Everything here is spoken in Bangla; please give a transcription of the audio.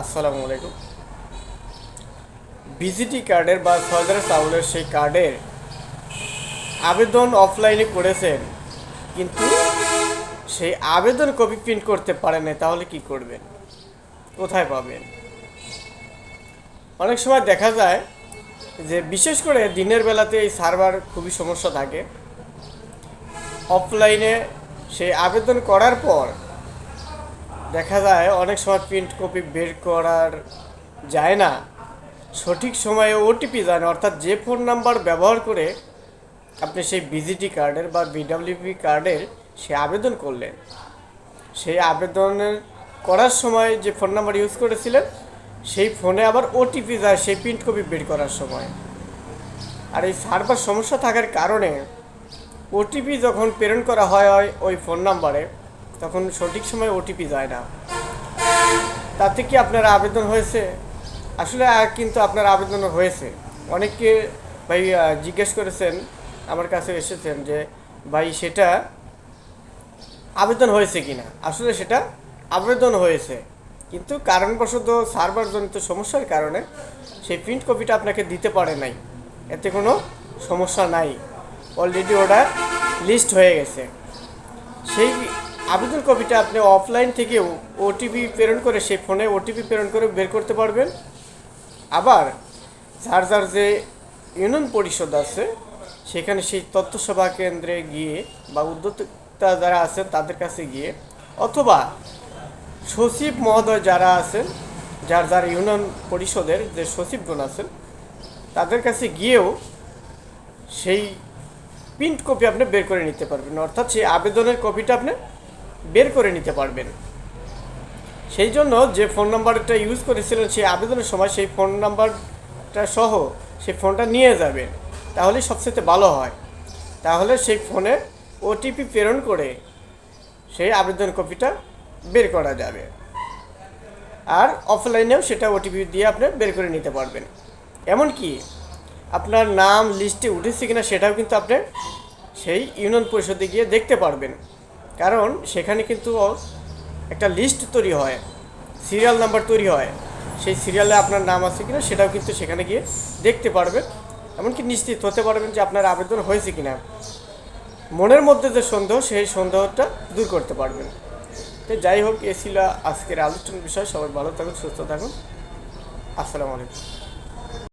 আসসালামু আলাইকুম। বিজিটি কার্ডের বা সরকারি চাউলের সেই কার্ডের আবেদন অফলাইনে করেছেন, কিন্তু সেই আবেদন কপি প্রিন্ট করতে পারেন না তাহলে কি করবেন? কোথায় পাবেন? অনেক সময় দেখা যায় যে বিশেষ করে দিনের বেলাতে এই সার্ভার খুবই সমস্যা থাকে। অফলাইনে সেই আবেদন করার পর দেখা যায় অনেক সময় প্রিন্ট কপি বের করার যায় না। সঠিক সময়ে ওটিপি যায় না, অর্থাৎ যে ফোন নাম্বার ব্যবহার করে আপনি সেই বিজিটি কার্ডের বা বিডাব্লিউপি কার্ডের সে আবেদন করলেন। সেই আবেদনের করার সময় যে ফোন নাম্বার ইউজ করেছিলেন, সেই ফোনে আবার ওটিপি যায় সেই প্রিন্ট কপি বের করার সময়। আর এই সার্ভার সমস্যা থাকার কারণে ওটিপি যখন প্রেরণ করা হয় হয় ওই ফোন নাম্বারে তখন সঠিক সময় ওটিপি যায় না। তাতে কি আপনার আবেদন হয়েছে? আসলে কিন্তু আপনার আবেদন হয়েছে। অনেকে ভাই জিজ্ঞেস করেছেন, আমার কাছে এসেছেন যে, ভাই, সেটা আবেদন হয়েছে কি না আসলে সেটা আবেদন হয়েছে। কিন্তু কারণবশত সার্ভারজনিত সমস্যার কারণে সেই প্রিন্ট কপিটা আপনাকে দিতে পারে নাই। এতে কোনো সমস্যা নাই। অলরেডি ওটা লিস্ট হয়ে গেছে। সেই আবেদন কপিটা আপনি অফলাইন থেকেও ওটিপি প্রেরণ করে সেই ফোনে ওটিপি প্রেরণ করে বের করতে পারবেন। আবার যার যার যে ইউনিয়ন পরিষদ আছে, সেখানে সেই তথ্য সেবা কেন্দ্রে গিয়ে বা উদ্যোক্তা যারা আছেন তাদের কাছে গিয়ে অথবা সচিব মহোদয় যারা আছেন, যার যার ইউনিয়ন পরিষদের যে সচিবগণ আছেন, তাদের কাছে গিয়েও সেই প্রিন্ট কপি আপনি বের করে নিতে পারবেন। অর্থাৎ সেই আবেদনের কপিটা আপনি বের করে নিতে পারবেন। সেই জন্য যে ফোন নাম্বারটা ইউজ করেছিলেন সেই আবেদনের সময় সেই ফোন নাম্বারটা সহ সেই ফোনটা নিয়ে যাবেন। তাহলে সবচেয়ে ভালো হয়। তাহলে সেই ফোনে ওটিপি প্রেরণ করে সেই আবেদন কপিটা বের করা যাবে। আর অফলাইনেও সেটা ওটিপি দিয়ে আপনি বের করে নিতে পারবেন। এমনকি আপনার নাম, লিস্টে উঠেছে কিনা সেটাও কিন্তু আপনি সেই ইউনিয়ন পরিষদে গিয়ে দেখতে পারবেন। কারণ সেখানে কিন্তু একটা লিস্ট তৈরি হয় সিরিয়াল নাম্বার তৈরি হয়। সেই সিরিয়ালে আপনার নাম আছে কিনা সেটাও কিন্তু সেখানে গিয়ে দেখতে পারবেন। এমনকি নিশ্চিত হতে পারবেন যে আপনার আবেদন হয়েছে কিনা। মনের মধ্যে যে সন্দেহ, সেই সন্দেহটা দূর করতে পারবেন। তো যাই হোক, এ ছিল আজকের আলোচনার বিষয়। সবাই ভালো থাকুন, সুস্থ থাকুন। আসসালামু আলাইকুম।